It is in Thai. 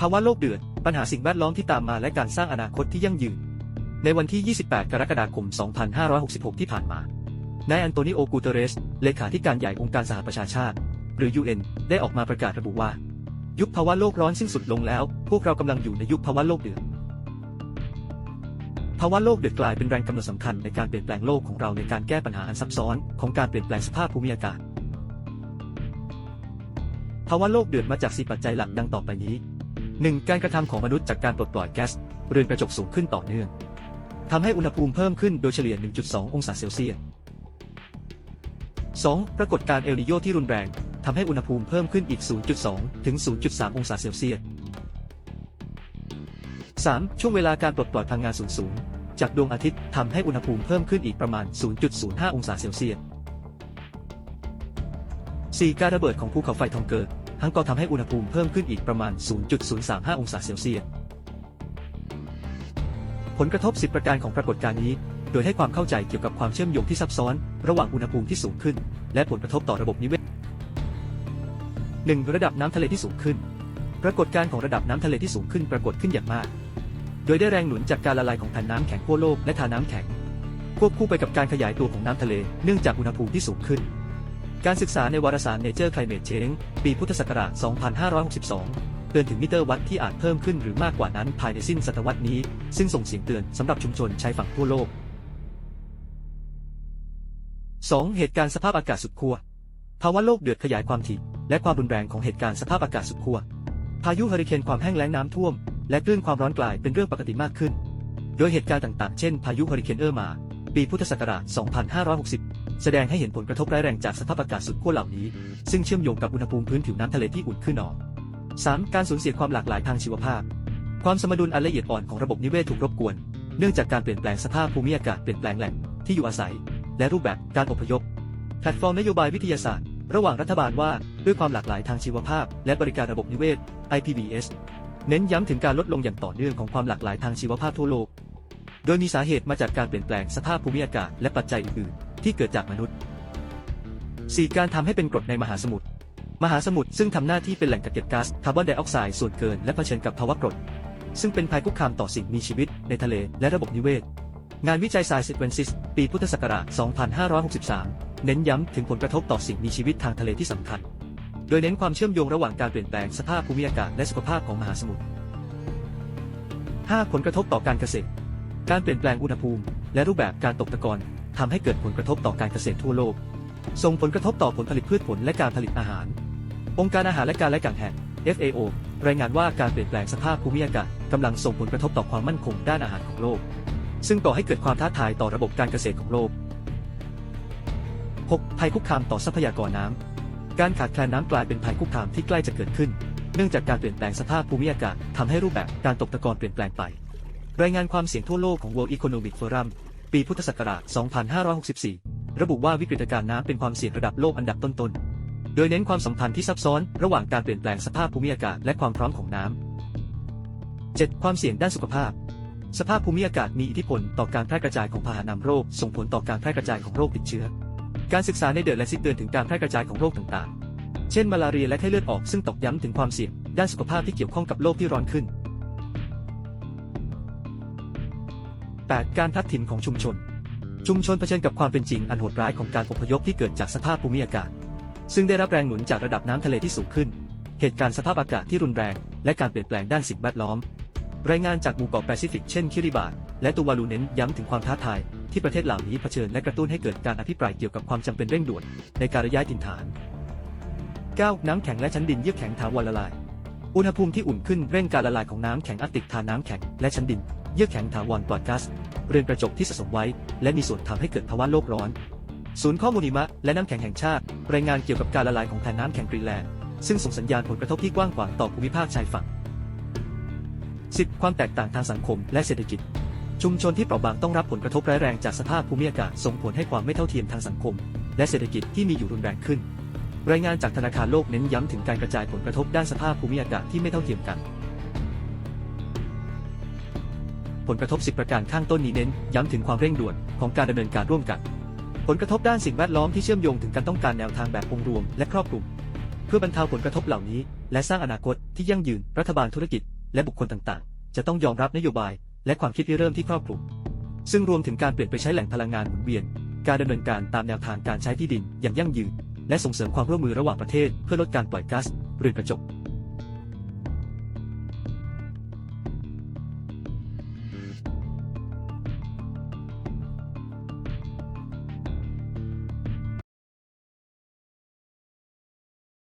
ภาวะโลกเดือด ปัญหาสิ่งแวดล้อมที่ตามมาและการสร้างอนาคตที่ยั่งยืน ในวันที่ 28 กรกฎาคม 2566 ที่ผ่านมา นายอันโตนิโอ กูเตเรส เลขาธิการใหญ่องค์การสหประชาชาติ หรือ UN ได้ออกมาประกาศระบุว่า ยุคภาวะโลกร้อนสิ้นสุดลงแล้ว พวกเรากำลังอยู่ในยุคภาวะโลกเดือด ภาวะโลกเดือดกลายเป็นแรงกำหนดสำคัญในการเปลี่ยนแปลงโลกของเราในการแก้ปัญหาอันซับซ้อนของการเปลี่ยนแปลงสภาพภูมิอากาศ ภาวะโลกเดือดมาจากสี่ปัจจัยหลักดังต่อไปนี้ 1. การกระทำของมนุษย์จากการปลดปล่อยแก๊สเรือนกระจกสูงขึ้นต่อเนื่องทำให้อุณหภูมิเพิ่มขึ้นโดยเฉลี่ย 1.2 องศาเซลเซียส 2. ปรากฏการณ์เอลนิโยที่รุนแรงทำให้อุณหภูมิเพิ่มขึ้นอีก 0.2 ถึง 0.3 องศาเซลเซียส 3. ช่วงเวลาการปลดปล่อยพลังงานสูงสูงจากดวงอาทิตย์ทำให้อุณหภูมิเพิ่มขึ้นอีกประมาณ 0.05 องศาเซลเซียส 4. การระเบิดของภูเขาไฟทองเกิด ทั้งก็ทำให้อุณหภูมิเพิ่มขึ้นอีกประมาณ 0.035 องศาเซลเซียส ผลกระทบ 10 ประการของปรากฏการณ์นี้ โดยให้ความเข้าใจเกี่ยวกับความเชื่อมโยงที่ซับซ้อน ระหว่างอุณหภูมิที่สูงขึ้น และผลกระทบต่อระบบนิเวศ 1. ระดับน้ำทะเลที่สูงขึ้น ปรากฏการณ์ของระดับน้ำทะเลที่สูงขึ้นปรากฏขึ้นอย่างมาก โดยได้แรงหนุนจากการละลายของแผ่นน้ำแข็งขั้วโลกและทาน้ำแข็ง ควบคู่ไปกับการขยายตัวของน้ำทะเล เนื่องจากอุณหภูมิที่สูงขึ้น การศึกษาในวารสาร Nature Climate Change ปีพุทธศักราช 2562 เตือนถึงมิเตอร์วัตที่อาจเพิ่มขึ้นหรือมากกว่านั้นภายในสิ้นศตวรรษนี้ ซึ่งส่งเสียงเตือนสำหรับชุมชนชายฝั่งทั่วโลก 2. เหตุการณ์สภาพอากาศสุดขั้วภาวะโลกเดือดขยายความถี่ และความรุนแรงของเหตุการณ์สภาพอากาศสุดขั้วพายุเฮอริเคนความแห้งแล้งน้ำท่วม และคลื่นความร้อนกลายเป็นเรื่องปกติมากขึ้น โดยเหตุการณ์ต่างๆ เช่น พายุเฮอริเคนเออร์มา ปีพุทธศักราช 2560 แสดงให้เห็นผลกระทบร้ายแรงจากสภาพอากาศสุดขั้วเหล่านี้ ซึ่งเชื่อมโยงกับอุณหภูมิพื้นผิวน้ำทะเลที่อุ่นขึ้นหนอ 3. การสูญเสียความหลากหลายทางชีวภาพ ความสมดุลอันละเอียดอ่อนของระบบนิเวศถูกรบกวน เนื่องจากการเปลี่ยนแปลงสภาพภูมิอากาศเปลี่ยนแปลงแหล่งที่อยู่อาศัย และรูปแบบการอพยพ แพลตฟอร์มนโยบายวิทยาศาสตร์ ระหว่างรัฐบาลว่าด้วยความหลากหลายทางชีวภาพ และบริการระบบนิเวศ IPBS เน้นย้ำถึงการลดลงอย่างต่อเนื่องของความหลากหลายทางชีวภาพทั่วโลก โดยมีสาเหตุมาจากการเปลี่ยนแปลงสภาพภูมิอากาศและปัจจัยอื่นๆ ที่เกิดจากมนุษย์ 4. การทำให้เป็นกรดในมหาสมุทร มหาสมุทรซึ่งทำหน้าที่เป็นแหล่งกักเก็บก๊าซคาร์บอนไดออกไซด์ส่วนเกินและเผชิญกับภาวะกรด ซึ่งเป็นภัยคุกคามต่อสิ่งมีชีวิตในทะเลและระบบนิเวศ งานวิจัย Science Advances ปีพุทธศักราช 2563 เน้นย้ำถึงผลกระทบต่อสิ่งมีชีวิตทางทะเลที่สำคัญ โดยเน้นความเชื่อมโยงระหว่างการเปลี่ยนแปลงสภาพภูมิอากาศและสุขภาพของมหาสมุทร 5. ผลกระทบต่อการเกษตร การเปลี่ยนแปลงอุณหภูมิ และรูปแบบการตกตะกอนทำให้เกิดผลกระทบต่อการเกษตรทั่วโลก ส่งผลกระทบต่อผลผลิตพืชผลและการผลิตอาหาร องค์การอาหารและการและการแห่ง FAO รายงานว่าการเปลี่ยนแปลงสภาพภูมิอากาศกำลังส่งผลกระทบต่อความมั่นคงด้านอาหารของโลก ซึ่งก่อให้เกิดความท้าทายต่อระบบการเกษตรของโลก 6. ภัยคุกคามต่อทรัพยากรน้ำ การขาดแคลนน้ำกลายเป็นภัยคุกคามที่ใกล้จะเกิดขึ้น เนื่องจากการเปลี่ยนแปลงสภาพภูมิอากาศทำให้รูปแบบการตกตะกอนเปลี่ยนแปลงไป รายงานความเสี่ยงทั่วโลกของ World Economic Forum ปีพุทธศักราช 2564 ระบุว่าวิกฤตการณ์น้ำเป็นความเสี่ยงระดับโลกอันดับต้นๆ โดยเน้นความสัมพันธ์ที่ซับซ้อนระหว่างการเปลี่ยนแปลงสภาพภูมิอากาศและความพร้อมของน้ำ 7. ความเสี่ยงด้านสุขภาพ สภาพภูมิอากาศมีอิทธิพลต่อการแพร่กระจายของพาหะนำโรค ส่งผลต่อการแพร่กระจายของโรคติดเชื้อ การศึกษาในเดือดและซิดเตือนถึงการแพร่กระจายของโรคต่างๆ เช่นมาลาเรียและไข้เลือดออกซึ่งตอกย้ำถึงความเสี่ยงด้านสุขภาพที่เกี่ยวข้องกับโลกที่ร้อนขึ้น 8. การพลัดถิ่นของชุมชน ชุมชนเผชิญกับความเป็นจริงอันโหดร้ายของการอพยพที่เกิดจากสภาพภูมิอากาศ ซึ่งได้รับแรงหนุนจากระดับน้ำทะเลที่สูงขึ้น เหตุการณ์สภาพอากาศที่รุนแรง และการเปลี่ยนแปลงด้านสิ่งแวดล้อม รายงานจากหมู่เกาะแปซิฟิกเช่นคิริบาตและตูวาลูเน้นย้ำถึงความท้าทายที่ประเทศเหล่านี้เผชิญและกระตุ้นให้เกิดการอภิปรายเกี่ยวกับความจำเป็นเร่งด่วนในการย้ายถิ่นฐาน 9. น้ำแข็งและชั้นดินเยือกแข็งถาวรละลาย อุณหภูมิที่อุ่นขึ้นเร่งการละลายของน้ำแข็งอาร์ติกทาน้ำแข็งและชั้นดิน เยือกแข็งถาวรปลอดก๊าซเรือนกระจกที่สะสมไว้ และมีส่วนทำให้เกิดภาวะโลกร้อน ศูนย์ข้อมูลหิมะและน้ำแข็งแห่งชาติ รายงานเกี่ยวกับการละลายของแผ่นน้ำแข็งกรีนแลนด์ซึ่งส่งสัญญาณผลกระทบที่กว้างขวางต่อภูมิภาคชายฝั่ง 10. ความแตกต่างทางสังคมและเศรษฐกิจ ชุมชนที่เปราะบางต้องรับผลกระทบร้ายแรงจากสภาพภูมิอากาศส่งผลให้ความไม่เท่าเทียมทางสังคม และเศรษฐกิจที่มีอยู่รุนแรงขึ้น รายงานจากธนาคารโลกเน้นย้ำถึงการกระจายผลกระทบด้านสภาพภูมิอากาศที่ไม่เท่าเทียมกัน ผลกระทบ 10 ประการข้างต้นนี้เน้น ย้ำถึงความเร่งด่วนของการดำเนินการร่วมกัน ผลกระทบด้านสิ่งแวดล้อมที่เชื่อมโยงถึงการต้องการแนวทางแบบองค์รวมและครอบคลุม เพื่อบรรเทาผลกระทบเหล่านี้ และสร้างอนาคตที่ยั่งยืนรัฐบาลธุรกิจ และบุคคลต่างๆ จะต้องยอมรับนโยบาย และความคิดที่เริ่มที่ครอบคลุม ซึ่งรวมถึงการเปลี่ยนไปใช้แหล่งพลังงานหมุนเวียน การดำเนินการตามแนวทางการใช้ที่ดินอย่างยั่งยืน และส่งเสริมความร่วมมือระหว่างประเทศ เพื่อลดการปล่อยก๊าซเรือนกระจก